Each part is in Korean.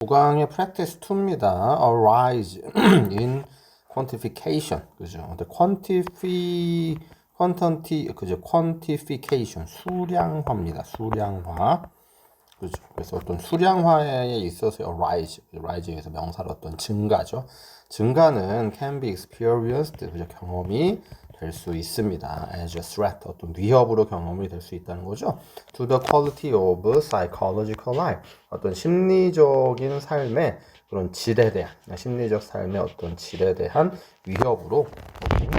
구강의 practice 2입니다. arise in quantification. 그죠? 근데 quantify, quantity, 그죠? quantification. 수량화입니다. 수량화. 그죠? 그래서 어떤 수량화에 있어서 arise, rise에서 명사로 어떤 증가죠. 증가는 can be experienced, 그죠? 경험이 될 수 있습니다. as a threat, 어떤 위협으로 경험이 될 수 있다는 거죠. to the quality of psychological life, 어떤 심리적인 삶의 그런 질에 대한, 심리적 삶의 어떤 질에 대한 위협으로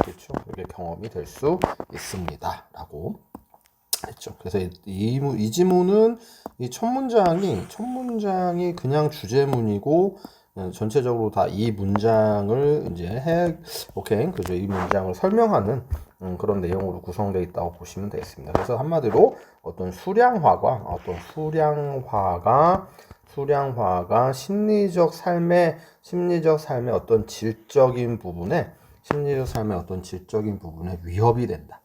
그렇죠. 이게 경험이 될 수 있습니다. 라고 했죠. 그래서 이, 이, 이 지문은 이 첫 문장이 첫 문장이 그냥 주제문이고 어, 전체적으로 다 이 문장을 이제 해 오케이 그죠 이 문장을 설명하는 음, 그런 내용으로 구성되어 있다고 보시면 되겠습니다. 그래서 한마디로 어떤 수량화가 어떤 수량화가 수량화가 심리적 삶의 심리적 삶의 어떤 질적인 부분에 심리적 삶의 어떤 질적인 부분에 위협이 된다.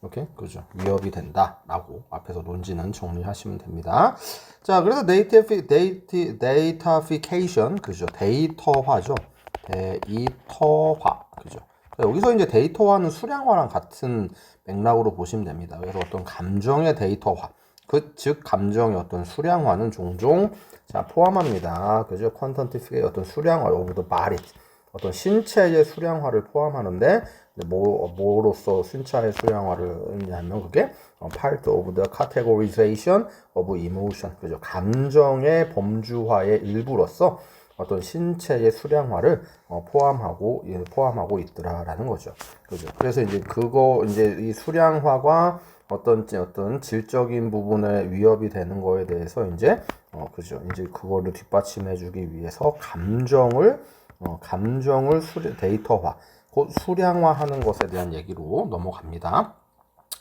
오케이 그죠 위협이 된다라고 앞에서 논지는 정리하시면 됩니다. 자 그래서 데이터 데이터 데이터피케이션 그죠 데이터화죠 데이터화 그죠 자, 여기서 이제 데이터화는 수량화랑 같은 맥락으로 보시면 됩니다. 그래서 어떤 감정의 데이터화 그 즉 감정의 어떤 수량화는 종종 자 포함합니다. 그죠 퀀턴티피의 어떤 수량화 더 바리 어떤 신체의 수량화를 포함하는데 뭐 뭐로서 신체의 수량화를 하면 그게 어, part of the categorization of emotion 그죠 감정의 범주화의 일부로서 어떤 신체의 수량화를 어, 포함하고 예, 포함하고 있더라라는 거죠. 그죠. 그래서 이제 그거 이제 이 수량화가 어떤 어떤 질적인 부분에 위협이 되는 거에 대해서 이제 어 그죠. 이제 그거를 뒷받침해주기 위해서 감정을 어, 감정을 수리, 데이터화, 곧 수량화하는 것에 대한 얘기로 넘어갑니다.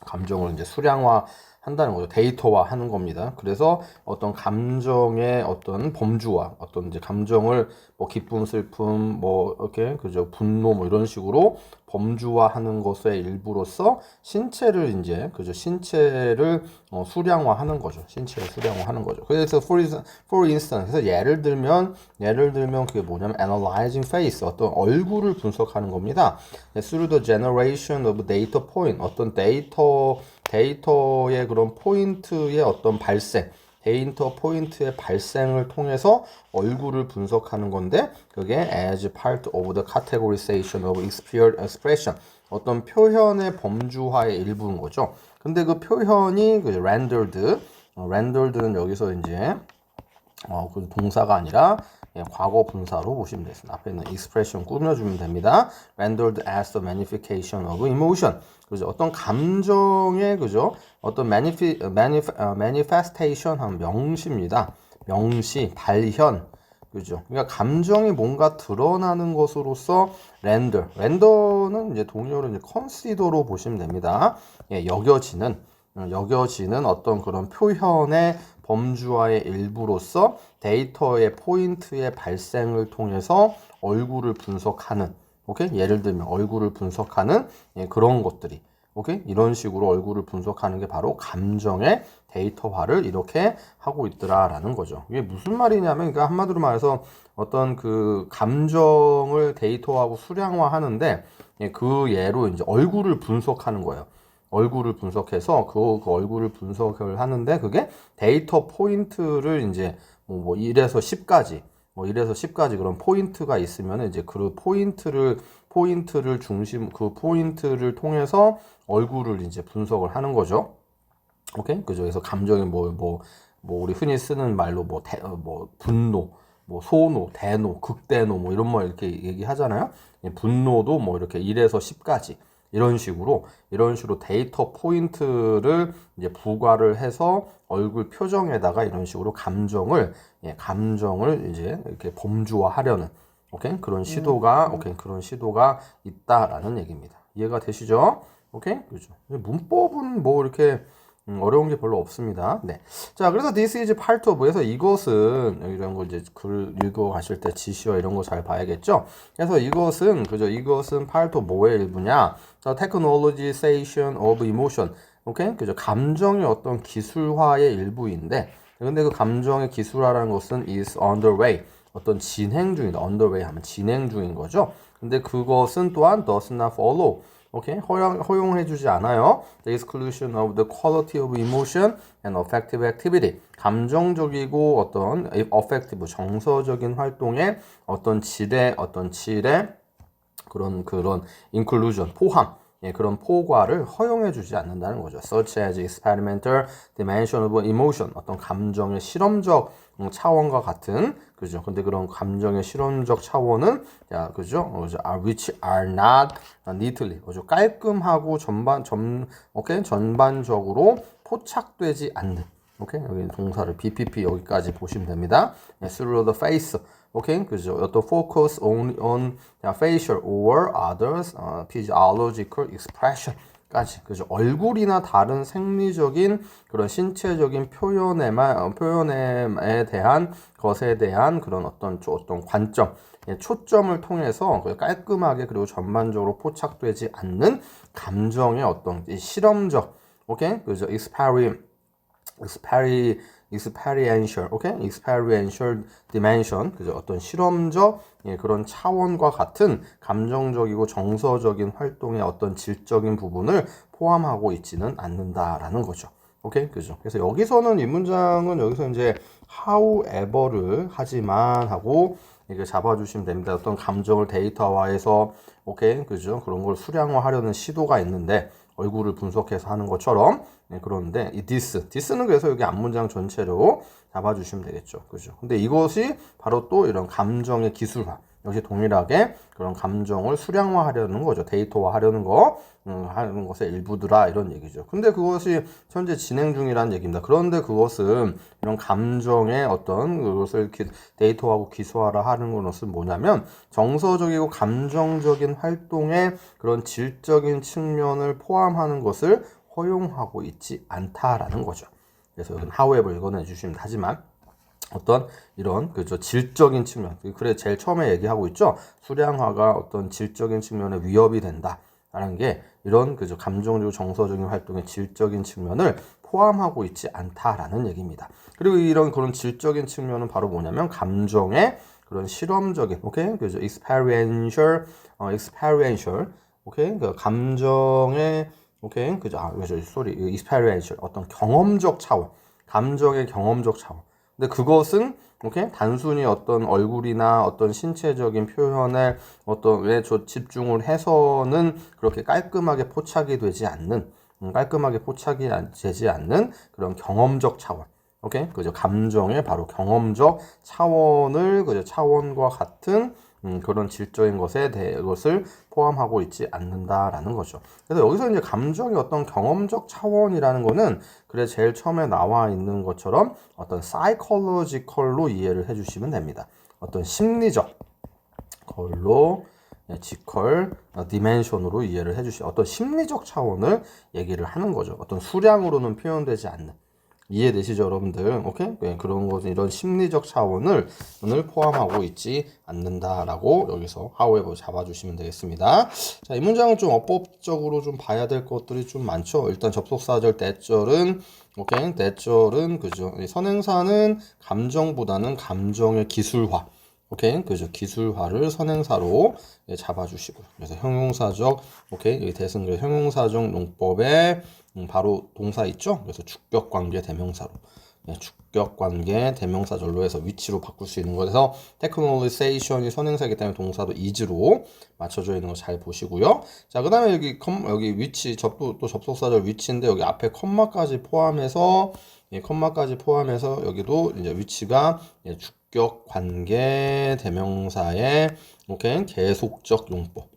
감정을 이제 수량화 한다는 거죠. 데이터화 하는 겁니다. 그래서 어떤 감정의 어떤 범주와 어떤 이제 감정을 뭐 기쁨, 슬픔, 뭐 이렇게 그죠 분노 뭐 이런 식으로 범주화하는 것의 일부로서 신체를 이제 그죠 신체를 어, 수량화하는 거죠. 신체를 수량화하는 거죠. 그래서 for for instance 그래서 예를 들면 예를 들면 그게 뭐냐면 analyzing face 어떤 얼굴을 분석하는 겁니다. through the generation of data point 어떤 데이터 데이터의 그런 포인트의 어떤 발생, 데이터 포인트의 발생을 통해서 얼굴을 분석하는 건데 그게 as part of the categorization of expression 어떤 표현의 범주화의 일부인 거죠. 근데 그 표현이 그 rendered, 어, rendered는 여기서 이제 어, 그 동사가 아니라 예, 과거 분사로 보시면 되겠습니다. 앞에 있는 expression 꾸며주면 됩니다. rendered as the magnification of emotion. 그죠? 어떤 감정의 그죠? 어떤 manifi, manif, manifestation 한 명시입니다. 명시, 발현. 그죠? 그러니까 감정이 뭔가 드러나는 것으로서 render. render는 이제 동의어로 이제 consider로 보시면 됩니다. 예, 여겨지는 여겨지는 어떤 그런 표현의 범주화의 일부로서 데이터의 포인트의 발생을 통해서 얼굴을 분석하는 오케이 예를 들면 얼굴을 분석하는 예, 그런 것들이 오케이 이런 식으로 얼굴을 분석하는 게 바로 감정의 데이터화를 이렇게 하고 있더라라는 거죠. 이게 무슨 말이냐면 그러니까 한마디로 말해서 어떤 그 감정을 데이터화하고 수량화하는데 예, 그 예로 이제 얼굴을 분석하는 거예요. 얼굴을 분석해서 그, 그 얼굴을 분석을 하는데 그게 데이터 포인트를 이제 뭐, 뭐 1에서 10까지 뭐 1에서 10까지 그런 포인트가 있으면 이제 그 포인트를 포인트를 중심 그 포인트를 통해서 얼굴을 이제 분석을 하는 거죠. 오케이? 그죠? 그래서 감정이 뭐뭐뭐 우리 흔히 쓰는 말로 뭐, 대, 어, 뭐 분노, 뭐 소노, 대노, 극대노 뭐 이런 말 이렇게 얘기하잖아요. 분노도 뭐 이렇게 1에서 10까지 이런 식으로 이런 식으로 데이터 포인트를 이제 부과를 해서 얼굴 표정에다가 이런 식으로 감정을 예, 감정을 이제 이렇게 범주화하려는 오케이 그런 시도가 오케이 그런 시도가 있다라는 얘기입니다. 이해가 되시죠? 오케이 그죠? 문법은 뭐 이렇게 음, 어려운 게 별로 없습니다. 네. 자, 그래서 this is part of에서 이것은 이런 거 이제 글 읽어 가실 때 지시와 이런 거 잘 봐야겠죠. 그래서 이것은 그죠? 이것은 of 뭐의 일부냐? 자, technologization of emotion. 오케이? 그죠? 감정의 어떤 기술화의 일부인데 근데 그 감정의 기술화라는 것은 is underway. 어떤 진행 중이다. underway 하면 진행 중인 거죠. 근데 그것은 또한 does not follow. 오케이 허용 허용해주지 않아요. The exclusion of the quality of emotion and affective activity. 감정적이고 어떤 affective 정서적인 활동의 어떤 질의 어떤 질의 그런 그런 inclusion 포함 예, 그런 포괄을 허용해주지 않는다는 거죠. Such as experimental dimension of emotion 어떤 감정의 실험적 음, 차원과 같은 그죠. 근데 그런 감정의 실험적 차원은 야 그죠. 어, 그죠. are which are not neatly 그죠. 깔끔하고 전반 전 오케이 전반적으로 포착되지 않는 오케이? 여기 동사를 BPP 여기까지 보시면 됩니다. 네, through the face. 오케이? 그죠? 어떤 focus only on facial or others uh, physiological expression 까지. 그죠? 얼굴이나 다른 생리적인 그런 신체적인 표현에만 어, 표현에 대한 것에 대한 그런 어떤 조- 어떤 관점 예, 초점을 통해서 그 깔끔하게 그리고 전반적으로 포착되지 않는 감정의 어떤 이 실험적 오케이? 그죠? experiment experi experiential, 오케이? experiential dimension, 그죠? 어떤 실험적 예, 그런 차원과 같은 감정적이고 정서적인 활동의 어떤 질적인 부분을 포함하고 있지는 않는다라는 거죠. 오케이, 그죠? 그래서 여기서는 이 문장은 여기서 이제 however를 하지만 하고 이게 잡아주시면 됩니다. 어떤 감정을 데이터화해서 오케이, 그죠? 그런 걸 수량화하려는 시도가 있는데 얼굴을 분석해서 하는 것처럼 네, 그런데 이 this, this는 그래서 여기 앞문장 전체로 잡아주시면 되겠죠. 그죠? 근데 이것이 바로 또 이런 감정의 기술화. 역시 동일하게 그런 감정을 수량화하려는 거죠. 데이터화하려는 거 음, 하는 것의 일부더라 이런 얘기죠. 근데 그것이 현재 진행 중이라는 얘기입니다. 그런데 그것은 이런 감정의 어떤 그것을 기- 데이터화하고 기술화를 하는 것은 뭐냐면 정서적이고 감정적인 활동의 그런 질적인 측면을 포함하는 것을 허용하고 있지 않다라는 거죠. 그래서 however 이거는 해주시면 하지만 어떤 이런 그저 질적인 측면 그래 제일 처음에 얘기하고 있죠? 수량화가 어떤 질적인 측면에 위협이 된다라는 게 이런 그저 감정적이고 정서적인 활동의 질적인 측면을 포함하고 있지 않다라는 얘기입니다. 그리고 이런 그런 질적인 측면은 바로 뭐냐면 감정의 그런 실험적인 오케이? 그죠 experiential 어 experiential 오케이? 그 감정의 오케이? 그죠 아 그죠 소리 experiential 어떤 경험적 차원 감정의 경험적 차원 근데 그것은 오케이 단순히 어떤 얼굴이나 어떤 신체적인 표현에 어떤 왜 저 집중을 해서는 그렇게 깔끔하게 포착이 되지 않는 음, 깔끔하게 포착이 안- 되지 않는 그런 경험적 차원. 오케이? 그죠 감정의 바로 경험적 차원을 그죠 차원과 같은 음, 그런 질적인 것에 대해 것을 포함하고 있지 않는다라는 거죠. 그래서 여기서 이제 감정의 어떤 경험적 차원이라는 거는 그래 제일 처음에 나와 있는 것처럼 어떤 psychological로 이해를 해주시면 됩니다. 어떤 심리적 걸로 예, 지컬 어, 디멘션으로 이해를 해주시 어떤 심리적 차원을 얘기를 하는 거죠. 어떤 수량으로는 표현되지 않는 이해되시죠, 여러분들? 오케이? 네, 그런 것은 이런 심리적 차원을 오늘 포함하고 있지 않는다라고 여기서 however 잡아주시면 되겠습니다. 자, 이 문장은 좀 어법적으로 좀 봐야 될 것들이 좀 많죠. 일단 접속사절 대절은 오케이, 대절은 그죠. 이 선행사는 감정보다는 감정의 기술화. 오케이 그죠 기술화를 선행사로 예, 잡아주시고요 그래서 형용사적 오케이 여기 대승글 형용사적 음, 바로 동사 있죠? 그래서 주격 관계 대명사로. 예, 주격 관계 대명사절로 해서 위치로 바꿀 수 있는 거에서 테크놀리세이션이 선행사이기 때문에 동사도 is로 맞춰져 있는 거 잘 보시고요. 자 그다음에 여기 컴 여기 위치 접또 또 접속사절 위치인데 여기 앞에 컴마까지 포함해서 예, 컴마까지 포함해서 여기도 이제 위치가 예, 주격 관계 대명사의 오케이 계속적 용법.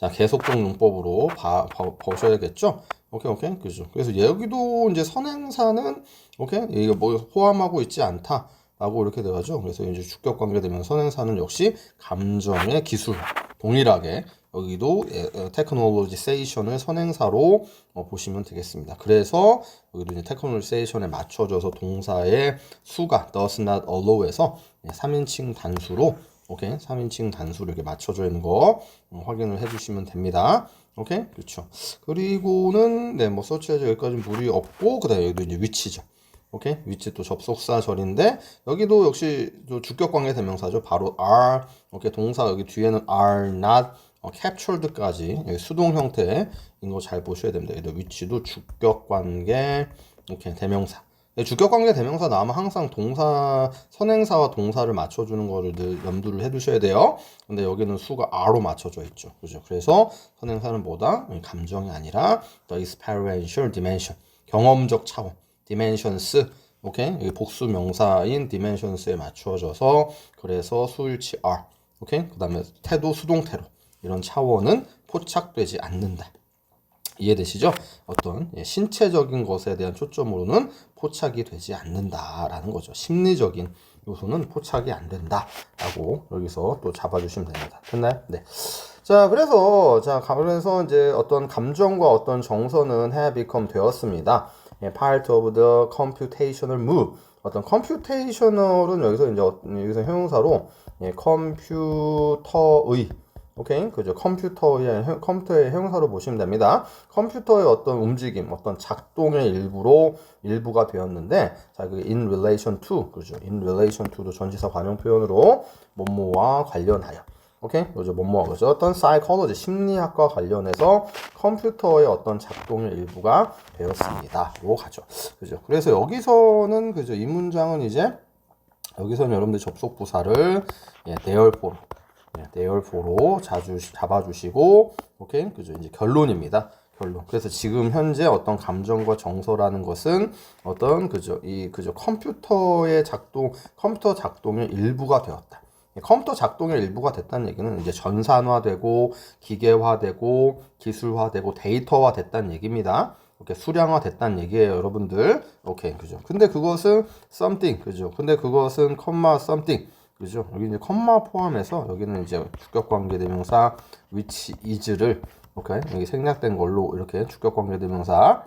자, 계속적 용법으로 봐, 봐, 보셔야겠죠? 오케이, 오케이. 그죠. 그래서 여기도 이제 선행사는 오케이, 이거 뭐 포함하고 있지 않다. 라고 이렇게 돼가죠. 그래서 이제 주격 관계 되면 선행사는 역시 감정의 기술 동일하게 여기도 테크놀로지세이션을 선행사로 어, 보시면 되겠습니다. 그래서 여기도 이제 테크놀로지세이션에 맞춰져서 동사의 수가 does not allow에서 3인칭 단수로 오케이 3인칭 단수로 이렇게 맞춰져 있는 거 어, 확인을 해주시면 됩니다. 오케이 그렇죠. 그리고는 네뭐 서치해서 여기까지 무리 없고 그다음에 여기도 이제 위치죠. 오케이 위치 또 접속사 절인데 여기도 역시 또 주격 관계 대명사죠. 바로 are 오케이 동사 여기 뒤에는 are not 어, captured까지 수동 형태인 거 잘 보셔야 됩니다. 여기도 위치도 주격 관계 오케이 대명사. 예, 주격 관계 대명사 나오면 항상 동사 선행사와 동사를 맞춰주는 거를 늘 염두를 해두셔야 돼요. 근데 여기는 수가 a로 맞춰져 있죠. 그죠? 그래서 선행사는 뭐다? 감정이 아니라 the experiential dimension 경험적 차원 dimensions 오케이 여기 복수 명사인 dimensions에 맞추어져서 그래서 수일치 are 오케이 그 다음에 태도 수동태로 이런 차원은 포착되지 않는다. 이해되시죠? 어떤 예, 신체적인 것에 대한 초점으로는 포착이 되지 않는다라는 거죠. 심리적인 요소는 포착이 안 된다라고 여기서 또 잡아주시면 됩니다. 됐나요? 네. 자, 그래서 자, 그래서 이제 어떤 감정과 어떤 정서는 have become 되었습니다. 예, part of the computational move. 어떤 computational은 여기서 이제 어- 여기서 형용사로 예, 컴퓨터의 오케이? 그죠. 컴퓨터의 형- 컴퓨터의 형용사로 보시면 됩니다. 컴퓨터의 어떤 움직임 어떤 작동의 일부로 일부가 되었는데 자 그 in relation to 그죠. in relation to도 전치사 관용 표현으로 뭐뭐와 관련하여. 오케이? 그죠. 뭐뭐와 그죠. 어떤 psychology 심리학과 관련해서 컴퓨터의 어떤 작동의 일부가 되었습니다 로 가죠. 그죠. 그래서 여기서는 그죠. 이 문장은 이제 여기서는 여러분들 접속 부사를 예, 대열포로 예, 대열포로 자주 잡아주시고 오케이 그죠 이제 결론입니다 결론 그래서 지금 현재 어떤 감정과 정서라는 것은 어떤 그죠 이 그죠 컴퓨터의 작동 컴퓨터 작동의 일부가 되었다 예, 컴퓨터 작동의 일부가 됐다는 얘기는 이제 전산화되고 기계화되고 기술화되고 데이터화 됐다는 얘기입니다. 이렇게 수량화 됐다는 얘기예요, 여러분들. 오케이, 그죠? 근데 그것은 something, 그죠? 근데 그것은 컴마 something, 그죠? 여기 이제 컴마 포함해서 여기는 이제 주격 관계 대명사 which is를 오케이 여기 생략된 걸로 이렇게 주격 관계 대명사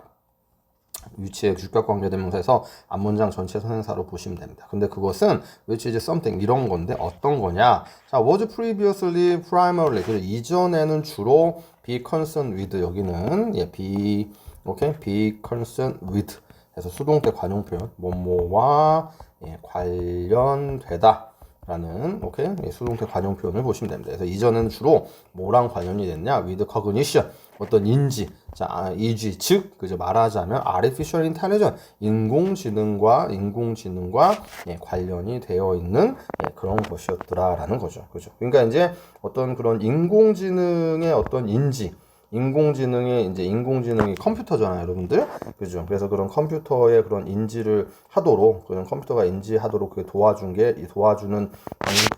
위치의 주격 관계 대명사에서 앞문장 전체 선행사로 보시면 됩니다. 근데 그것은 which is something 이런 건데 어떤 거냐? 자, was previously primarily 그 이전에는 주로 be concerned with 여기는 예, be 오케이 be concerned with 해서 수동태 관용 표현 뭐뭐와 예, 관련되다. 라는 오케이 예, 수동태 관용 표현을 보시면 됩니다. 그래서 이전에는 주로 뭐랑 관련이 됐냐? with cognition 어떤 인지 자 아, 이지 즉 그죠 말하자면 artificial intelligence 인공지능과 인공지능과 예, 관련이 되어 있는 예, 그런 것이었더라라는 거죠. 그죠? 그러니까 이제 어떤 그런 인공지능의 어떤 인지 인공지능의 이제 인공지능이 컴퓨터잖아요, 여러분들. 그죠? 그래서 그런 컴퓨터의 그런 인지를 하도록 그런 컴퓨터가 인지하도록 그게 도와준 게 이 도와주는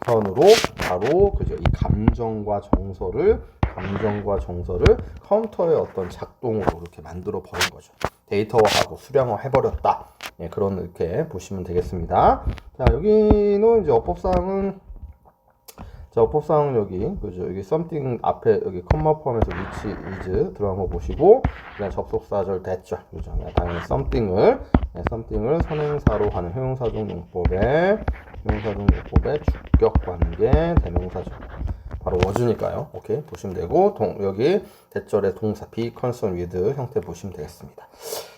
방편으로 바로 그죠? 이 감정과 정서를 감정과 정서를 컴퓨터의 어떤 작동으로 이렇게 만들어 버린 거죠. 데이터화하고 수량화 해버렸다. 예, 그런 이렇게 보시면 되겠습니다. 자, 여기는 이제 어법상은 자, 어법상 여기 그죠? 여기 something 앞에 여기 컴마 포함해서 which is 들어간 거 보시고 그냥 접속사절 됐죠. 그죠? 네, 당연히 something을 네, something을 선행사로 하는 형용사종 용법의 형용사종 용법의 주격 관계 대명사죠. 바로 워즈니까요. 오케이 보시면 되고 동, 여기 대절의 동사 be concerned with 형태 보시면 되겠습니다.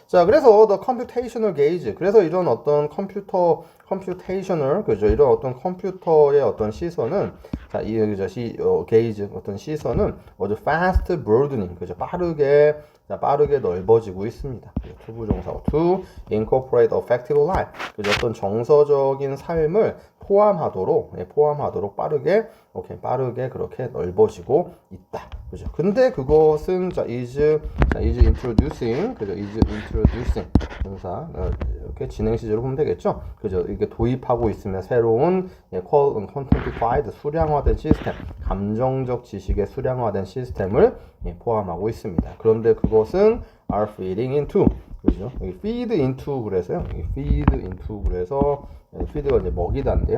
자, 그래서 the computational gauge. 그래서 이런 어떤 컴퓨터 computational 그죠? 이런 어떤 컴퓨터의 어떤 시선은 자, 이 그죠? 시 어, 게이지 어떤 시선은 아주 fast broadening 그죠? 빠르게 자, 빠르게 넓어지고 있습니다. 투부정사고 to incorporate affective life. 그죠? 어떤 정서적인 삶을 포함하도록 예, 포함하도록 빠르게 오케이 빠르게 그렇게 넓어지고 있다. 그죠? 근데 그것은 자 is 자 is introducing 그죠? is introducing 동사 어, 이렇게 진행 시제로 보면 되겠죠? 그죠? 이게 도입하고 있으면 새로운 예, quantified 수량화된 시스템, 감정적 지식의 수량화된 시스템을 예, 포함하고 있습니다. 그런데 그것은 are feeding into 그죠? 여기 feed into 그래서요. 여기 feed into 그래서 예, feed가 이제 먹이다인데요.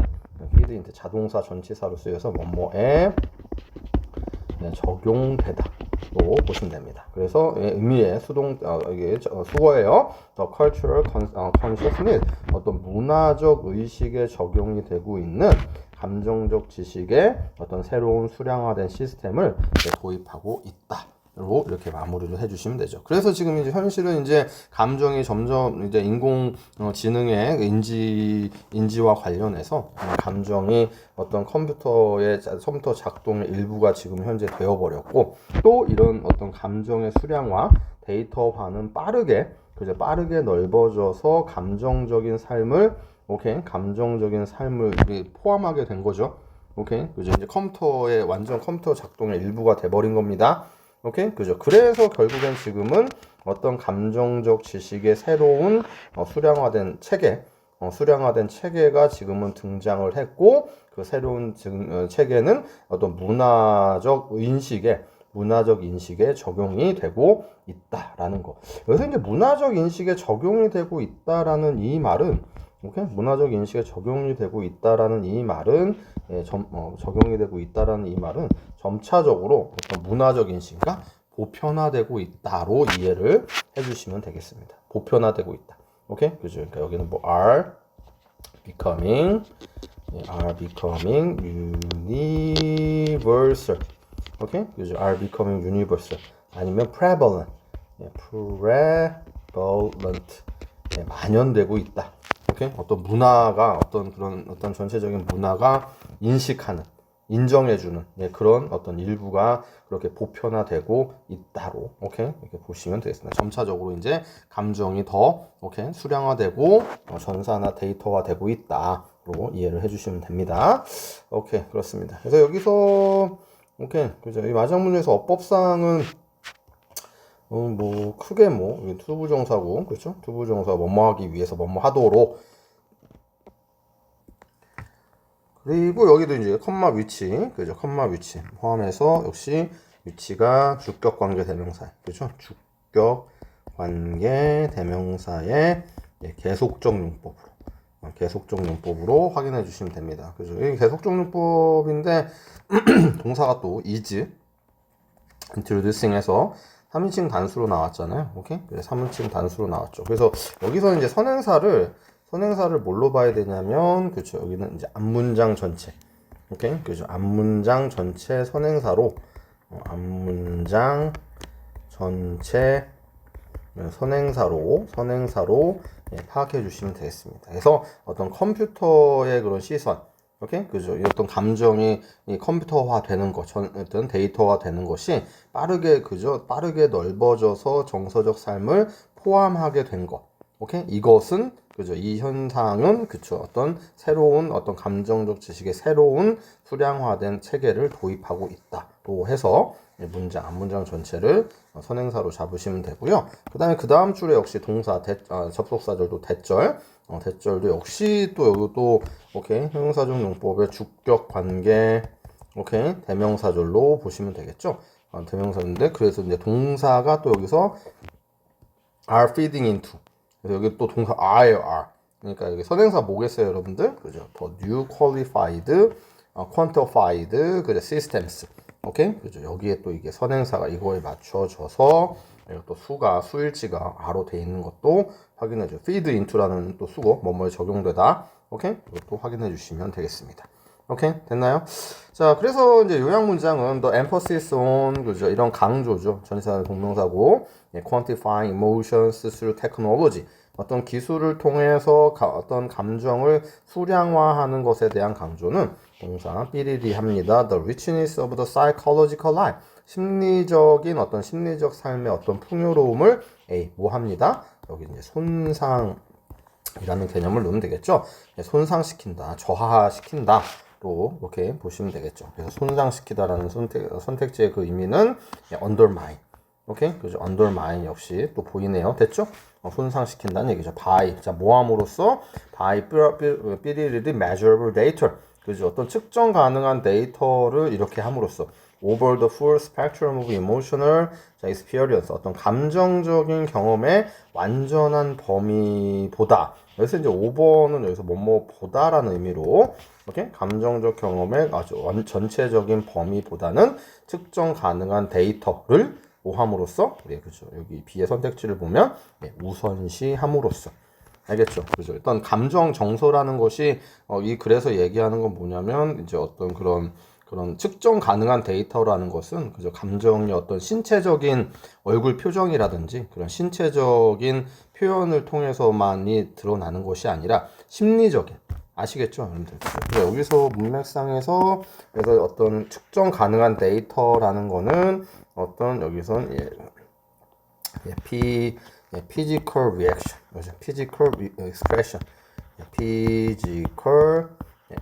feed into 자동사 전치사로 쓰여서 뭐뭐에 네, 적용되다 로 보시면 됩니다. 그래서 예, 의미의 수동 어, 이게 수거예요. The cultural 어, consciousness 어떤 문화적 의식에 적용이 되고 있는 감정적 지식의 어떤 새로운 수량화된 시스템을 도입하고 있다. 로 이렇게 마무리를 해주시면 되죠. 그래서 지금 이제 현실은 이제 감정이 점점 이제 인공 어, 지능의 인지 인지와 관련해서 어, 감정이 어떤 컴퓨터의 자- 컴퓨터 작동의 일부가 지금 현재 되어버렸고 또 이런 어떤 감정의 수량화 데이터화는 빠르게 그죠 빠르게 넓어져서 감정적인 삶을 오케이 감정적인 삶을 포함하게 된 거죠. 오케이 이제 컴퓨터의 완전 컴퓨터 작동의 일부가 돼버린 겁니다. 오케이 그죠 그래서 결국엔 지금은 어떤 감정적 지식의 새로운 어, 수량화된 체계 어, 수량화된 체계가 지금은 등장을 했고 그 새로운 증, 어, 체계는 어떤 문화적 인식에 문화적 인식에 적용이 되고 있다라는 거. 여기서 이제 문화적 인식에 적용이 되고 있다라는 이 말은 오케이 문화적 인식에 적용이 되고 있다라는 이 말은 예, 점, 어, 적용이 되고 있다라는 이 말은 점차적으로 어떤 문화적 인식과 보편화되고 있다로 이해를 해주시면 되겠습니다. 보편화되고 있다. 오케이 그죠? 그러니까 여기는 뭐 are becoming 예, are becoming universal. 오케이 그죠? are becoming universal 아니면 prevalent 예, prevalent 예, 만연되고 있다. 오케이 어떤 문화가 어떤 그런 어떤 전체적인 문화가 인식하는 인정해주는 예, 그런 어떤 일부가 그렇게 보편화되고 있다로 오케이 이렇게 보시면 되겠습니다. 점차적으로 이제 감정이 더 오케이 수량화되고 어, 전사나 데이터화되고 있다로 이해를 해주시면 됩니다. 오케이 그렇습니다. 그래서 여기서 오케이 그죠 이 마장문에서 어법상은 어, 뭐 크게 뭐 투부정사고 그렇죠 투부정사 뭐뭐하기 위해서 뭐뭐하도록 그리고 여기도 이제 컴마 위치, 그죠? 컴마 위치 포함해서 역시 위치가 주격 관계 대명사, 그죠? 주격 관계 대명사의 예, 계속적 용법으로 어, 계속적 용법으로 확인해 주시면 됩니다. 그죠? 이 계속적 용법인데 동사가 또 is introducing에서 3인칭 단수로 나왔잖아요. 오케이? 그래서 3인칭 단수로 나왔죠. 그래서 여기서 이제 선행사를 선행사를 뭘로 봐야 되냐면 그렇죠. 여기는 이제 앞문장 전체. 오케이? 그죠? 앞문장 전체 선행사로 어, 앞문장 전체 선행사로 선행사로 예, 파악해 주시면 되겠습니다. 그래서 어떤 컴퓨터의 그런 시선, 오케이 그죠? 이 어떤 감정이 이 컴퓨터화 되는 것, 전, 어떤 데이터화 되는 것이 빠르게 그죠? 빠르게 넓어져서 정서적 삶을 포함하게 된 것, 오케이 이것은 그죠? 이 현상은 그죠? 어떤 새로운 어떤 감정적 지식의 새로운 수량화된 체계를 도입하고 있다로 해서 이 문장, 앞 문장 전체를 어, 선행사로 잡으시면 되고요. 그 다음에 그 다음 줄에 역시 동사, 대, 아, 접속사절도 대절, 어, 대절도 역시 또 여기 또 오케이 형용사적 용법의 주격 관계 오케이 대명사절로 보시면 되겠죠. 어, 대명사인데 그래서 이제 동사가 또 여기서 are feeding into 여기 또 동사 are예요 are 그러니까 여기 선행사 뭐겠어요 여러분들? 그죠? 더 new qualified 어, quantified 그죠? systems. 오케이? 그죠? 여기에 또 이게 선행사가 이거에 맞춰져서 또 수가 수일치가 아로 돼 있는 것도 확인해 줘 feed into라는 또 수고 뭐뭐에 적용되다. 오케이? 이것도 확인해 주시면 되겠습니다 오케이 됐나요? 자 그래서 이제 요약 문장은 the emphasis on 그죠 이런 강조죠 전치사는 동명사고 예, quantifying emotions through technology 어떤 기술을 통해서 가- 어떤 감정을 수량화하는 것에 대한 강조는 동사 삐리리 합니다. The richness of the psychological life 심리적인 어떤 심리적 삶의 어떤 풍요로움을 A 뭐 합니다. 여기 이제 손상 이라는 개념을 넣으면 되겠죠. 예, 손상시킨다, 저하시킨다. 로 이렇게 보시면 되겠죠. 그래서 손상시키다라는 선택, 선택지의 그 의미는 예, undermine. 오케이? 그죠? undermine 역시 또 보이네요. 됐죠? 어, 손상시킨다는 얘기죠. by. 자, 모함으로써 by 삐리리리 measurable data. 그죠? 어떤 측정 가능한 데이터를 이렇게 함으로써 over the full spectrum of emotional 자, experience 어떤 감정적인 경험의 완전한 범위보다 여기서 이제 5번은 여기서 뭐뭐보다라는 의미로 이렇게 감정적 경험의 아주 완- 전체적인 범위보다는 측정 가능한 데이터를 오함으로써 네, 그죠. 여기 B의 선택지를 보면 네, 우선시함으로써 알겠죠? 그죠? 일단 감정 정서라는 것이 어, 이 글에서 얘기하는 건 뭐냐면 이제 어떤 그런 그런 측정 가능한 데이터라는 것은 그저 감정의 어떤 신체적인 얼굴 표정이라든지 그런 신체적인 표현을 통해서만이 드러나는 것이 아니라 심리적인 아시겠죠, 여러분들? 그래서 여기서 문맥상에서 그래서 어떤 측정 가능한 데이터라는 거는 어떤 여기선 예, 예, P, 예, physical reaction, 뭐죠? physical re- expression, 예, physical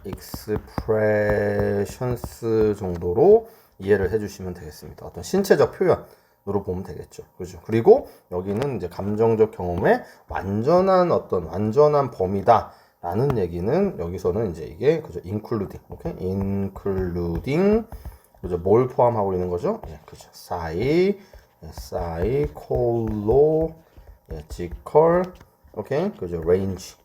expressions 정도로 이해를 해주시면 되겠습니다. 어떤 신체적 표현 으로 보면 되겠죠. 그죠? 그리고 여기는 이제 감정적 경험의 완전한 어떤 완전한 범위다. 라는 얘기는 여기서는 이제 이게 그죠? including, 오케이? including 그죠? 뭘 포함하고 있는 거죠? 예, 그죠? 사이, 예, 사이 콜로, 예, 지컬, 오케이? 그죠? range,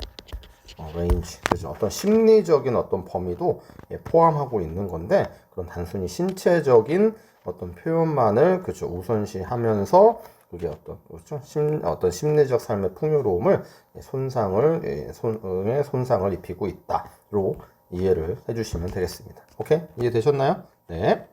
어, range, 그죠? 어떤 심리적인 어떤 범위도 예, 포함하고 있는 건데 그런 단순히 신체적인 어떤 표현만을 그죠? 우선시하면서 그게 어떤 그렇죠? 심, 어떤 심리적 삶의 풍요로움을 예, 손상을 예, 손, 에 손상을 입히고 있다로 이해를 해주시면 되겠습니다. 오케이 이해되셨나요? 네.